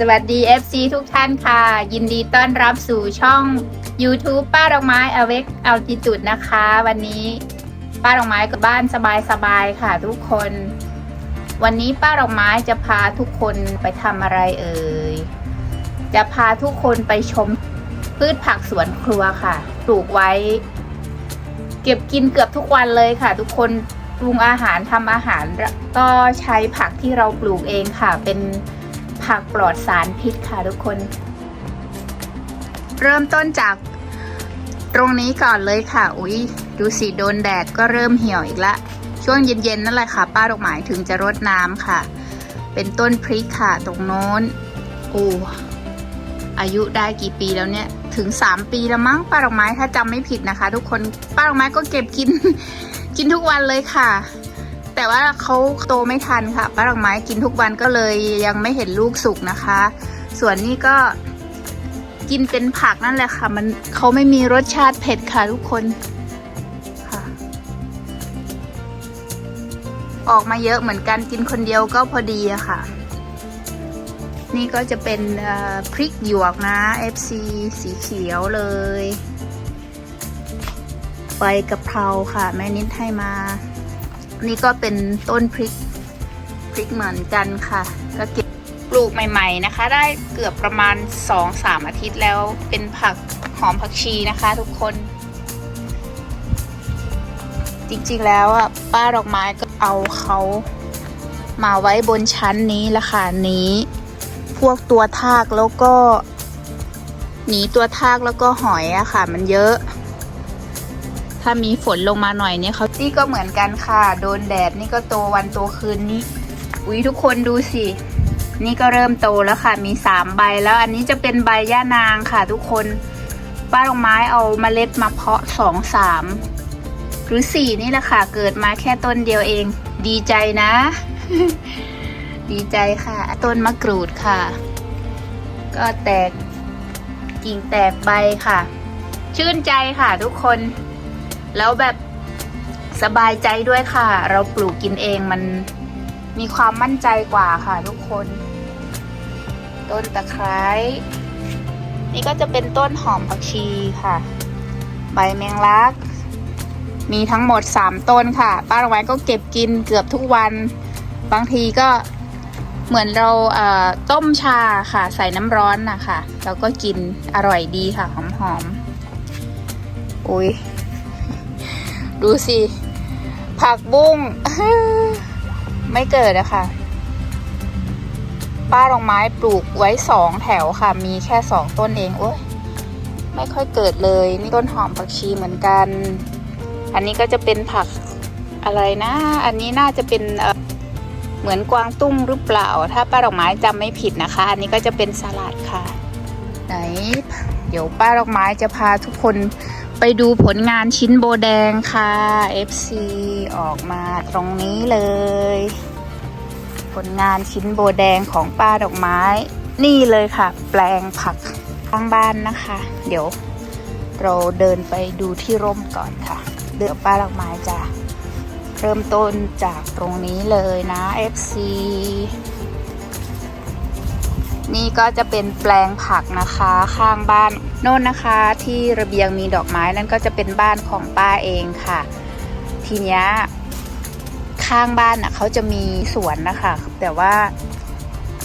สวัสดี FC ทุกท่านค่ะ ยินดีต้อนรับสู่ช่อง YouTube ป้าดอกไม้อเวกอัลติจุดนะคะ วันนี้ป้าดอกไม้กับบ้านสบายๆค่ะทุกคน วันนี้ป้าดอกไม้จะพาทุกคนไปทำอะไรเอ่ยจะพาทุกคนไปชมพืชผักสวนครัวค่ะ ปลูกไว้ เก็บกินเกือบทุกวันเลยค่ะ ทุกคนปรุงอาหารทำอาหารก็ใช้ผักที่เราปลูกเองค่ะเป็น ผักปลอดสารพิษค่ะทุกคน เริ่มต้นจากตรงนี้ก่อนเลยค่ะ อุ๊ยดูสิโดนแดดก็เริ่มเหี่ยวอีกละ ช่วงเย็นๆนั่นแหละค่ะ ป้าดอกไม้ถึงจะรดน้ำค่ะ เป็นต้นพริกค่ะตรงโน้นโอ้อายุได้กี่ปีแล้วเนี่ย ถึง 3 ปีแล้วมั้งป้าดอกไม้ถ้าจำไม่ผิดนะคะ ทุกคนป้าดอกไม้ก็เก็บกิน กินทุกวันเลยค่ะ แต่ว่าเขาโตไม่ทันค่ะป้าดอกไม้กินทุกวันก็เลยยังไม่เห็นลูกสุกนะคะ ส่วนนี้ก็กินเป็นผักนั่นแหละค่ะ มันเขาไม่มีรสชาติเผ็ดค่ะทุกคนค่ะ ออกมาเยอะเหมือนกันกินคนเดียวก็พอดีอะค่ะ นี่ก็จะเป็นพริกหยวกนะ FC สีเขียวเลยใบกะเพราค่ะ แม่นิดให้มา นี่ก็เป็นต้นพริกพริกเหมือนกันค่ะก็เก็บปลูกใหม่ ๆนะคะ ได้เกือบประมาณ 2-3 อาทิตย์แล้วเป็นผักหอมผักชีนะคะทุกคน จริงๆแล้วอะป้าดอกไม้ก็เอาเขามาไว้บนชั้นนี้ละค่ะนี้ พวกตัวทากแล้วก็หนีตัวทากแล้วก็หอยอะค่ะ มันเยอะ ถ้ามีฝนลงมาหน่อยเนี่ยเขานี่ก็เหมือนกันค่ะ โดนแดดนี่ก็โตวันโตคืนนี้อุ้ยทุกคนดูสิ นี่ก็เริ่มโตแล้วค่ะ มีสามใบแล้วอันนี้จะเป็นใบย่านางค่ะ ทุกคน ป้าดอกไม้เอาเมล็ดมาเพาะสองสามหรือสี่นี่แหละค่ะ เกิดมาแค่ต้นเดียวเอง ดีใจนะ ดีใจค่ะ ต้นมะกรูดค่ะ ก็แตกกิ่งแตกใบค่ะ ชื่นใจค่ะทุกคน แล้วแบบสบายใจด้วยค่ะ เราปลูกกินเองมันมีความมั่นใจกว่าค่ะทุกคน ต้นตะไคร้นี่ก็จะเป็นต้นหอมผักชีค่ะ ใบแมงลัก มีทั้งหมด 3 ต้นค่ะ ป้าดอกไม้ก็เก็บกินเกือบทุกวัน บางทีก็เหมือนเราเต้มชาค่ะ ใส่น้ำร้อนนะคะแล้วก็กินอร่อยดีค่ะ หอมๆอุ้ย ดูสิ ผักบุ้งไม่เกิดอะค่ะ ป้าดอกไม้ปลูกไว้สองแถวค่ะ มีแค่สองต้นเองโอ้ยไม่ค่อยเกิดเลย นี่ต้นหอมผักชีเหมือนกัน อันนี้ก็จะเป็นผักอะไรนะ อันนี้น่าจะเป็นเอ่อเหมือนกวางตุ้งหรือเปล่า ถ้าป้าดอกไม้จำไม่ผิดนะคะ อันนี้ก็จะเป็นสลัดค่ะ ไหน เดี๋ยวป้าดอกไม้จะพาทุกคน ไปดูผลงานชิ้นโบแดงค่ะ FC ออกมาตรงนี้เลย ผลงานชิ้นโบแดงของป้าดอกไม้ นี่เลยค่ะ แปลงผักข้างบ้านนะคะ เดี๋ยวเราเดินไปดูที่ร่มก่อนค่ะ เดี๋ยวป้าดอกไม้จะเริ่มต้นจากตรงนี้เลยนะ FC นี่ก็จะเป็นแปลงผักนะคะข้างบ้านโน่นนะคะที่ระเบียงมีดอกไม้นั่นก็จะเป็นบ้านของป้าเองค่ะ ทีเนี้ยข้างบ้านอะเขาจะมีสวนนะคะ แต่ว่า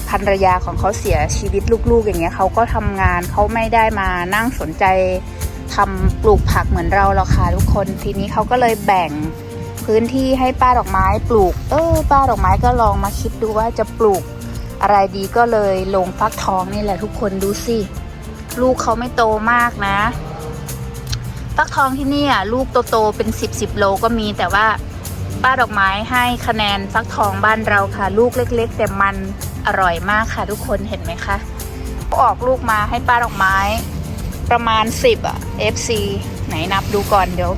ภรรยาของเขาเสียชีวิตลูกๆ อย่างเงี้ยเขาก็ทำงานเขาไม่ได้มานั่งสนใจทำปลูกผักเหมือนเราหรอกค่ะทุกคน ทีนี้เขาก็เลยแบ่งพื้นที่ให้ป้าดอกไม้ปลูก เออป้าดอกไม้ก็ลองมาคิดดูว่าจะปลูก อะไรดีก็เลยลงฟักทองนี่แหละทุกคนดูสิ ลูกเขาไม่โตมากนะ ฟักทองที่นี่อะลูกโตๆเป็นสิบสิบโลก็มีแต่ว่าป้าดอกไม้ให้คะแนนฟักทองบ้านเราค่ะ ลูกเล็ก ๆ แต่มันอร่อยมากค่ะ ทุกคนเห็นไหมคะออกลูกมาให้ป้าดอกไม้ ประมาณ 10อะ FC ไหนนับดูก่อนเดี๋ยว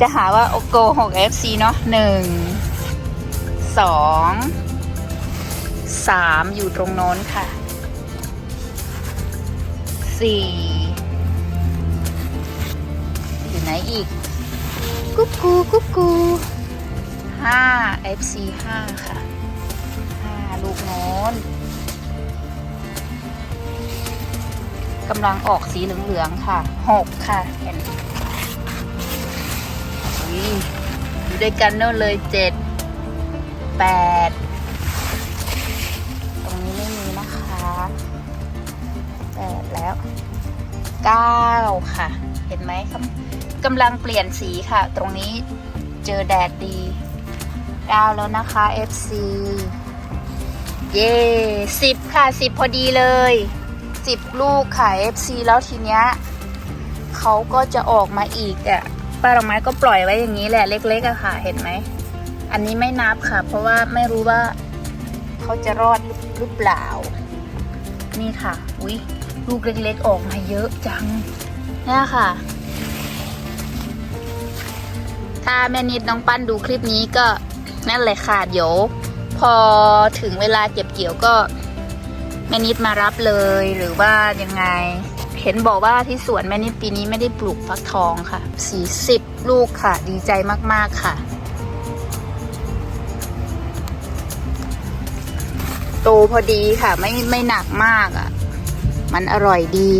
จะหาว่าโอโกหก FC เนาะหนึ่งสอง สามอยู่ตรงโน้นค่ะสี่อยู่ไหนอีก กุ๊กกูกุ๊กกูห้า FC ห้าค่ะห้าลูกโน้นกำลังออกสีเหลืองๆค่ะหกค่ะเห็นอุ๊ยอยู่ด้วยกันโน่นเลยเจ็ดแปด แล้วเก้าค่ะ เห็นไหมกำกำลังเปลี่ยนสีค่ะ ตรงนี้เจอแดดดีเก้าแล้วนะคะ FC เย่สิบค่ะสิบพอดีเลยสิบลูกค่ะ FC แล้วทีเนี้ยเขาก็จะออกมาอีกอะป้าดอกไม้ก็ปล่อยไว้อย่างนี้แหละเล็กๆอะค่ะ เห็นไหม อันนี้ไม่นับค่ะ เพราะว่าไม่รู้ว่าเขาจะรอดหรือเปล่า นี่ค่ะ อุ้ย ลูกเล็กๆออกมาเยอะจังเนี่ยค่ะ ถ้าแม่นิดน้องปั้นดูคลิปนี้ก็นั่นเลยค่ะเดี๋ยวพอถึงเวลาเก็บเกี่ยวก็แม่นิดมารับเลยหรือว่ายังไง เห็นบอกว่าที่สวนแม่นิดปีนี้ไม่ได้ปลูกฟักทองค่ะ40ลูกค่ะ ดีใจมากๆค่ะ โตพอดีค่ะ ไม่ไม่หนักมากอะ่ะ มันอร่อยดี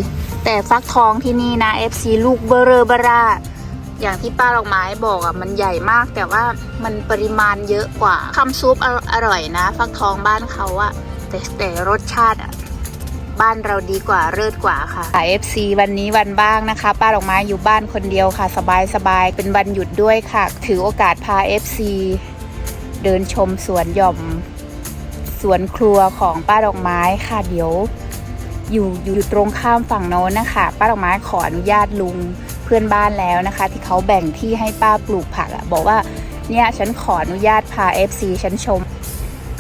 แต่ฟักทองที่นี่นะ FC ลูกเบอร์เรอเบอร่าอย่างที่ป้าดอกไม้บอกอะ่ะมันใหญ่มากแต่ว่ามันปริมาณเยอะกว่าคำซุปออร่อยนะ ฟักทองบ้านเขาอะแต่แต่รสชาติอะบ้านเราดีกว่าเลิศกว่าค่ะขาย FC วันนี้วันบ้างนะคะ ป้าดอกไม้อยู่บ้านคนเดียวค่ะ สบายสบายเป็นวันหยุดด้วยค่ะ ถือโอกาสพา FC เดินชมสวนหย่อม สวนครัวของป้าดอกไม้ค่ะเดี๋ยว อยู่อยู่ตรงข้ามฝั่งโน้นนะคะ ป้าดอกไม้ขออนุญาตลุงเพื่อนบ้านแล้วนะคะ ที่เขาแบ่งที่ให้ป้าปลูกผักอะบอกว่าเนี่ยฉันขออนุญาตพา FC ฉันชม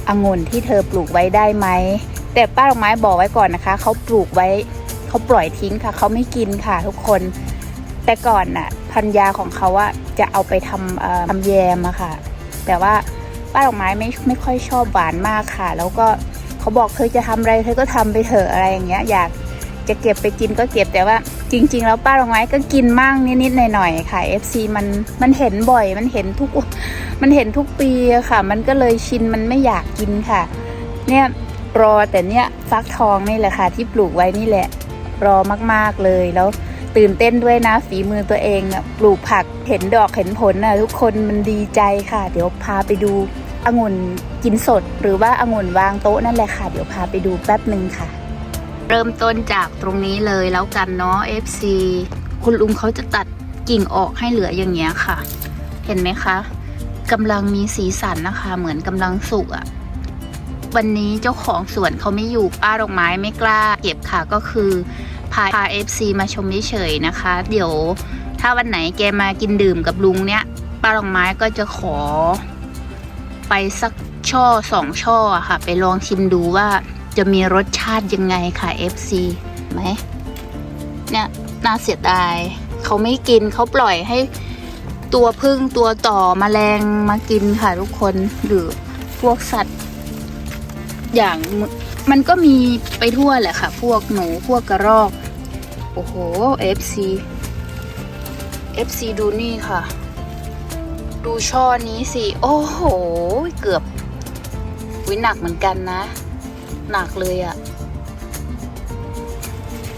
องุ่นที่เธอปลูกไว้ได้ไหมแต่ป้าดอกไม้บอกไว้ก่อนนะคะเขาปลูกไว้เขาปล่อยทิ้งค่ะเขาไม่กินค่ะทุกคน แต่ก่อนน่ะพันยาของเขาอะจะเอาไปทำทำแยมอะค่ะ แต่ว่าป้าดอกไม้ไม่ไม่ค่อยชอบหวานมากค่ะ แล้วก็ เขาบอกเธอจะทำอะไรเธอก็ทำไปเถอะอะไรอย่างเงี้ย อยากจะเก็บไปกินก็เก็บแต่ว่า จริง ๆ แล้วป้าดอกไม้ก็กินมั่งนิดๆหน่อยๆค่ะ FC มันมันเห็นบ่อย มันเห็นทุกมันเห็นทุกปีค่ะ มันก็เลยชินมันไม่อยากกินค่ะ เนี่ยรอแต่เนี่ยฟักทองนี่แหละค่ะ ที่ปลูกไว้นี่แหละ รอมากๆเลยแล้วตื่นเต้นด้วยนะฝีมือตัวเองปลูกผักเห็นดอกเห็นผลนะทุกคนมันดีใจค่ะ เดี๋ยวพาไปดู องุ่นกินสด หรือว่าองุ่นวางโต๊ะนั่นแหละค่ะ เดี๋ยวพาไปดูแป๊บหนึ่งค่ะ เริ่มต้นจากตรงนี้เลยแล้วกันเนาะ FC คุณลุงเขาจะตัดกิ่งออกให้เหลืออย่างเงี้ยค่ะ เห็นไหมคะกำลังมีสีสันนะคะ เหมือนกำลังสุกอะ่ะวันนี้เจ้าของสวนเขาไม่อยู่ป้าดอกไม้ไม่กล้า เก็บค่ะก็คือพาพา FC มาชมเฉยๆนะคะ เดี๋ยวถ้าวันไหนแกมากินดื่มกับลุงเนี้ยป้าดอกไม้ก็จะขอ ไปสักช่อสองช่อค่ะ ไปลองชิมดูว่าจะมีรสชาติยังไงค่ะ FC ไหมเนี่ยน่าเสียดาย เขาไม่กินเขาปล่อยให้ตัวพึ่งตัวต่อมแมลงมากินค่ะทุกคนหรือพวกสัตว์ อย่างมมันก็มีไปทั่วแหละค่ะ พวกหนูพวกกระรอก โอ้โห FC FC ดูนี่ค่ะ ดูช่อนี้สิ โอ้โห เกือบวิหนักเหมือนกันนะ หนักเลยอะ่ะ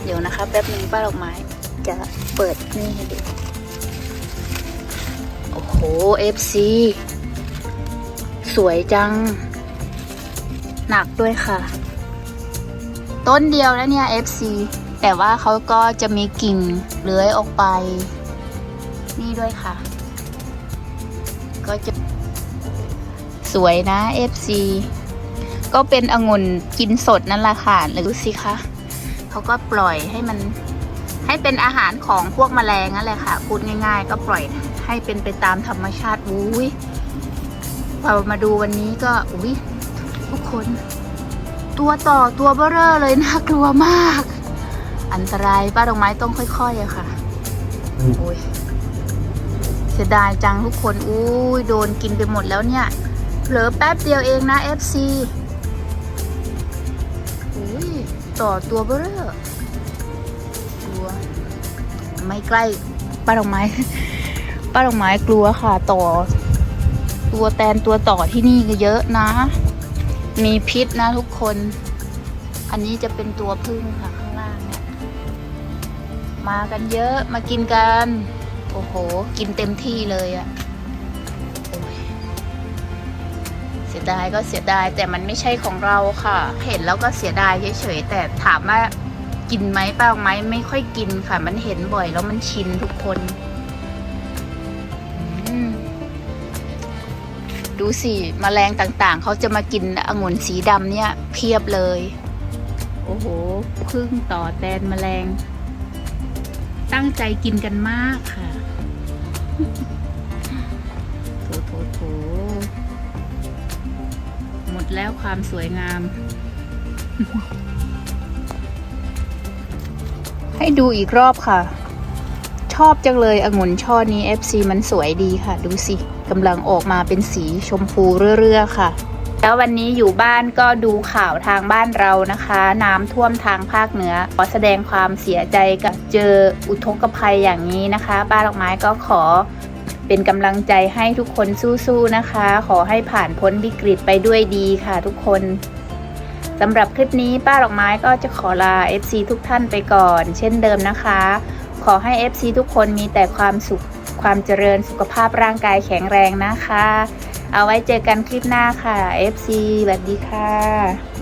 เดี๋ยวนะคะ แป๊บนึงป้าดอกไม้ จะเปิดนี่ให้ดู โอ้โห FC สวยจัง หนักด้วยค่ะ ต้นเดียวแล้วเนี่ย FC แต่ว่าเขาก็จะมีกิ่งเลื้อยออกไป นี่ด้วยค่ะ ก็จะสวยนะ FC ก็เป็นองุ่นกินสดนั่นแหละค่ะหรือสิคะเขาก็ปล่อยให้มัน ให้เป็นอาหารของพวกแมลงนั่นแหละค่ะพูดง่าย ๆ ก็ปล่อยให้เป็นไปตามธรรมชาติอุ้ยพอมาดูวันนี้ก็อุ้ยทุกคน ตัวต่อตัวเบ้อเร่อเลยน่ากลัวมาก อันตรายป้าดอกไม้ต้องค่อยๆอะค่ะอุ้ย เสียดายจังทุกคน อุ้ยโดนกินไปหมดแล้วเนี่ย เผลอแป๊บเดียวเองนะ FC อุ้ยต่อตัวเบ้อเร่อตัวไม่ใกล้ป้าดอกไม้ป้าดอกไม้กลัวค่ะต่อ ตัวแตนตัวต่อที่นี่ก็เยอะนะ มีพิษนะทุกคน อันนี้จะเป็นตัวพึ่งค่ะข้างล่างเนี่ยมากันเยอะมากินกัน โอ้โห กินเต็มที่เลยอะเสียดายก็เสียดายแต่มันไม่ใช่ของเราค่ะ เห็นแล้วก็เสียดายเฉยๆแต่ถามว่ากินไหมเปล่าไหมไม่ค่อยกินค่ะ มันเห็นบ่อยแล้วมันชินทุกคน ดูสิมแมลงต่างๆ เขาจะมากินองุ่นสีดำเนี่ย เพียบเลย โอ้โหพึ่งต่อแตนแมลง ตั้งใจกินกันมากค่ะ หมดแล้วความสวยงาม ให้ดูอีกรอบค่ะ ชอบจังเลยองุ่นช่อนี้ FC มันสวยดีค่ะ ดูสิกำลังออกมาเป็นสีชมพูเรื่อๆค่ะแล้ววันนี้อยู่บ้านก็ดูข่าวทางบ้านเรานะคะ น้ำท่วมทางภาคเหนือ ขอแสดงความเสียใจกับเจออุทกภัยอย่างนี้นะคะ บ้านดอกไม้ก็ขอ เป็นกำลังใจให้ทุกคนสู้ๆนะคะ ขอให้ผ่านพ้นวิกฤตไปด้วยดีค่ะทุกคนสำหรับคลิปนี้ป้าดอกไม้ก็จะขอลา FC ทุกท่านไปก่อน เช่นเดิมนะคะ ขอให้ FC ทุกคนมีแต่ความสุขความเจริญสุขภาพร่างกายแข็งแรงนะคะ เอาไว้เจอกันคลิปหน้าค่ะ FC สวัสดีค่ะ